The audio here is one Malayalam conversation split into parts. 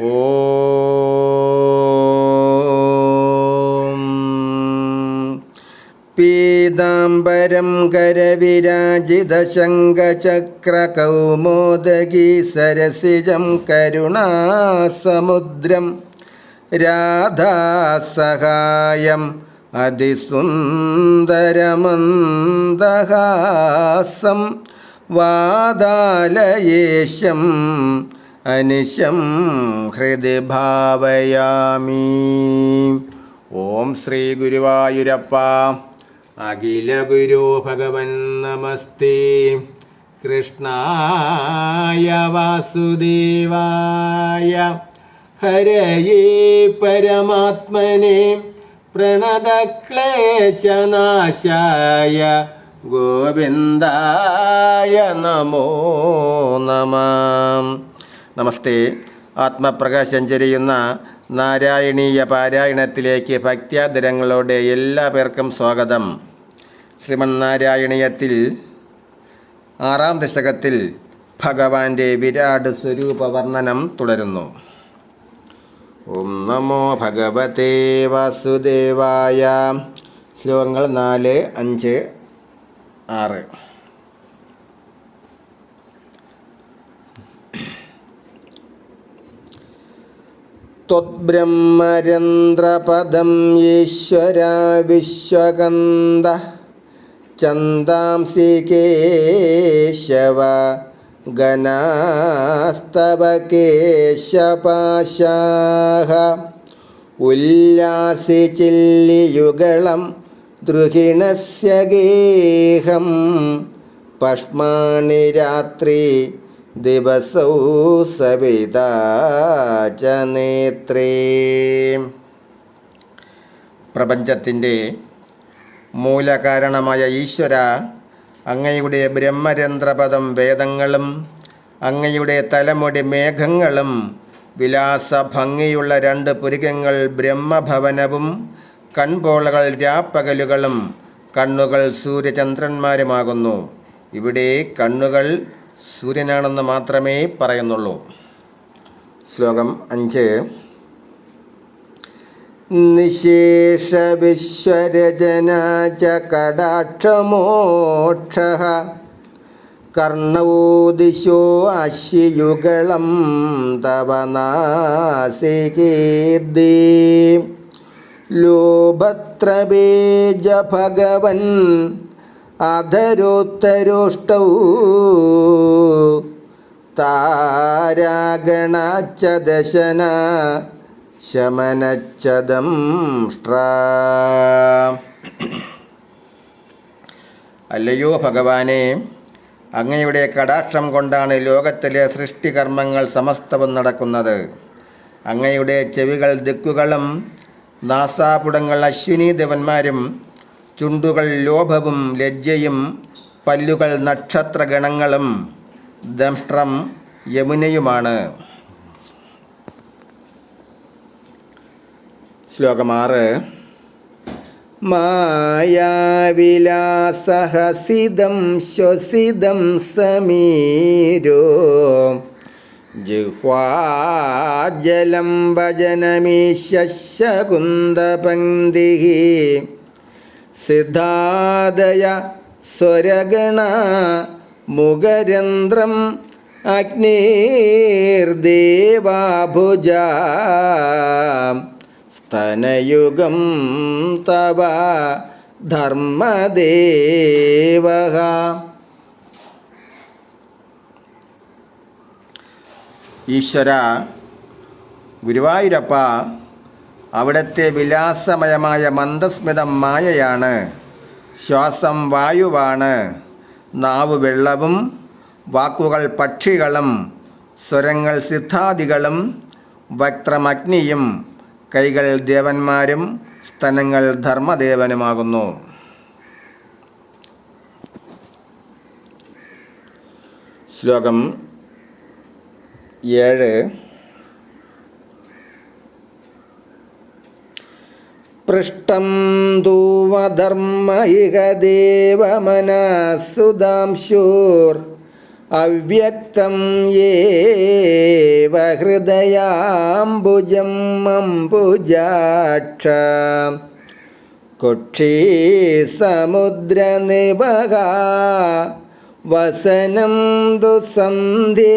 ഓം. പീതാംബരം കരവിരാജിതശങ്കചക്രകൗമോദഗീ സരസിജം കരുണാസമുദ്രം. രാധാസഹായം അതിസുന്ദരമന്ദഹാസം. വാതാലയേശം അനിശം ഹൃദി ഭാവയാമി ഓം ശ്രീ ഗുരുവായൂരപ്പ. അഖില ഗുരു ഭഗവൻ നമസ്തേ. കൃഷ്ണായ വാസുദേവായ. ഹരയേ പരമാത്മനെ. പ്രണതക്ലേശനാശായ. ഗോവിന്ദായ നമോ നമ. നമസ്തേ. ആത്മപ്രകാശം ചെരിയുന്ന നാരായണീയ പാരായണത്തിലേക്ക് ഭക്ത്യാദരങ്ങളോടെ എല്ലാ പേർക്കും സ്വാഗതം. ശ്രീമന്നാരായണീയത്തിൽ ആറാം ദശകത്തിൽ ഭഗവാന്റെ വിരാട് സ്വരൂപ വർണനം തുടരുന്നു. ഓം നമോ ഭഗവതേ വാസുദേവായ. ശ്ലോകങ്ങൾ നാല് അഞ്ച് ആറ്. त्वद्ब्रह्मरन्ध्रपदं ईश्वरा विश्वगन्ध चन्दांसि केशव गणास्तव केशपाशाः उल्लासि चिल्लियुगलं द्रुहिणस्य गेहं पष्माणि रात्रि ദിവസൗ സവിത ച പ്രപഞ്ചത്തിന്റെ മൂലകാരണമായ ഈശ്വര അങ്ങയുടെ ബ്രഹ്മരന്ധ്രപദം വേദങ്ങളും അങ്ങയുടെ തലമുടി മേഘങ്ങളും വിലാസഭംഗിയുള്ള രണ്ട് പുരികങ്ങൾ ബ്രഹ്മഭവനവും കൺപോളകൾ രാപ്പകലുകളും കണ്ണുകൾ സൂര്യചന്ദ്രന്മാരുമാകുന്നു. ഇവിടെ കണ്ണുകൾ സൂര്യനാണെന്ന് മാത്രമേ പറയുന്നുള്ളൂ. ശ്ലോകം അഞ്ച്. നിശേഷ വിശ്വരചനാച കടാക്ഷമോക്ഷ. കർണവോ ദിശോ അശ്യുഗളം തവ ലോഭത്ര ഭഗവൻ അധരോത്തരോഷ്ടൗ. താരാഗണാച്ചദശന ശമനച്ചതം അല്ലയോ ഭഗവാനെ അങ്ങയുടെ കടാക്ഷം കൊണ്ടാണ് ലോകത്തിലെ സൃഷ്ടികർമ്മങ്ങൾ സമസ്തവും നടക്കുന്നത്. അങ്ങയുടെ ചെവികൾ ദിക്കുകളും നാസാപുടങ്ങൾ അശ്വിനി ദേവന്മാരും ചുണ്ടുകൾ ലോഭവും ലജ്ജയും പല്ലുകൾ നക്ഷത്രഗണങ്ങളും ദംഷ്ട്രം യമുനയുമാണ്. ശ്ലോകമാറ് മായാവിലാസഹസിതം ശ്വസിതം സമീരോ ജിഹ്വാജലം ഭജനമീശകുന്ദപങ്ക്തി സിദ്ധാദയ സ്വരഗണ മുഖരന്ധ്രം അഗ്നിർദേവാഭുജ. സ്തനയുഗം തവ ധർമ്മദേവ ഈശ്വര ഗുരുവായൂരപ്പ അവിടുത്തെ വിലാസമയമായ മന്ദസ്മിതം മായയാണ്. ശ്വാസം വായുവാണ്. നാവ് വെള്ളവും വാക്കുകൾ പക്ഷികളും സ്വരങ്ങൾ സിദ്ധാദികളും വക്ത്രമഗ്നിയും കൈകൾ ദേവന്മാരും സ്തനങ്ങൾ ധർമ്മദേവനുമാകുന്നു. ശ്ലോകം ഏഴ്. ധൂവധർമ്മ ഇഹ ദേവമനസുധാംശൂർ അവ്യക്തം യേവ ഹൃദയാംബുജം അംബുജാക്ഷ. കൊക്ഷീ സമുദ്രനിവക വസനം ദുസന്ധേ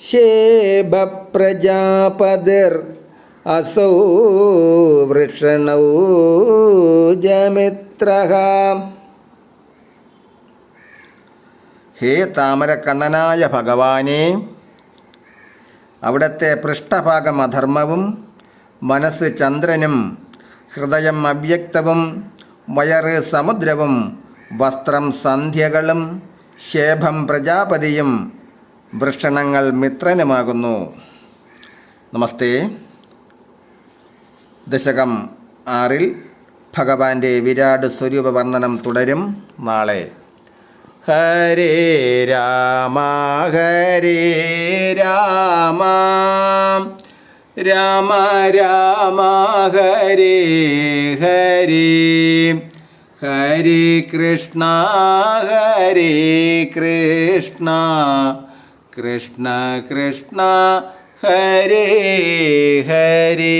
ശേഭപ്രജാപതിർ അസൗ വൃഷണൗ ജമിത്രഃ ഹേ താമരക്കണ്ണനായ ഭഗവാനെ അവിടത്തെ പൃഷ്ഠഭാഗം അധർമ്മവും മനസ്സ് ചന്ദ്രനും ഹൃദയം അവ്യക്തവും വയറ് സമുദ്രവും വസ്ത്രം സന്ധ്യകളും ശേഭം പ്രജാപതിയും വൃഷണങ്ങൾ മിത്രനുമാകുന്നു. നമസ്തേ. ദശകം ആറിൽ ഭഗവാന്റെ വിരാട് സ്വരൂപ വർണനം തുടരും നാളെ. ഹരേ രാമ ഹരേ രാമ. രാമ രാമ ഹരേ ഹരേ. ഹരേ കൃഷ്ണ ഹരേ കൃഷ്ണ. കൃഷ്ണ കൃഷ്ണ. ഹരേ ഹരേ